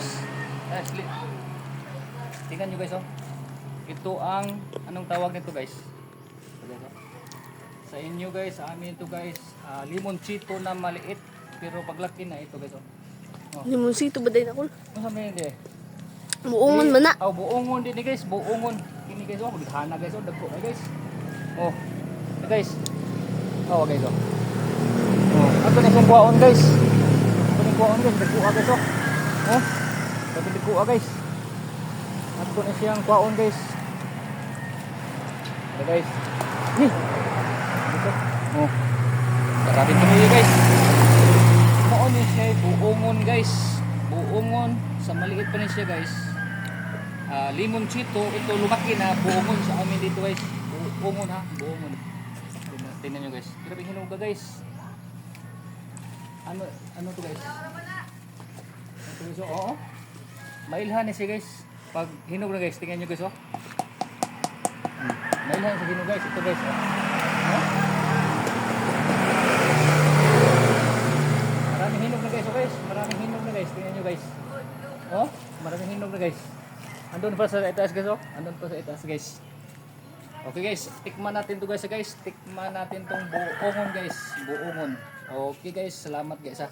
guys. Tingnan nyo guys oh. Ito ang anong tawag nito guys? Sa inyo guys, sa amin ito guys, ah, limon chito na maliit pero paglaki na ito guys oh. Oh. Limonsito ba din ako? Ano sabi hindi? Muungon man na. Oh, buongon din ni guys, buongon. Kini guys oh, gihana guys oh, dagko ay guys. Oh. Ito, guys. Oh, guys oh. Oh, ato ni siyang kuwaon guys. Ato ni kuwaon guys, dagko ah, guys oh. Oh. Ato dagko ah, guys. Ato ni siyang kuwaon guys. Ito guys. Ni. Dito. Oh. Marami tuloy guys. Moon ni siya buongon guys. Buongon sa maliit pa ni siya guys. Ah, limon chito, ito lumaki na buongon sa amin dito guys. Buongon ha, buongon. Tingnan, nyo guys. Grabe hinog ka guys. Ano ano to guys? Ito guys, oh, oo. Mailhan siya guys. Pag hinog na guys, tingnan nyo guys oh. Hmm. Mailhan sa hinog guys, ito guys. Oh. Oh. Maraming hinog na guys, oh guys. Maraming hinog na guys. Tingnan nyo guys. Oh, maraming hinog na guys. Andun pa sa itaas guys, oh. Andun pa sa itaas guys. Okay guys, tikman natin to guys, guys. Tikman natin tong buongon guys. Buongon. Okay guys, salamat guys ha.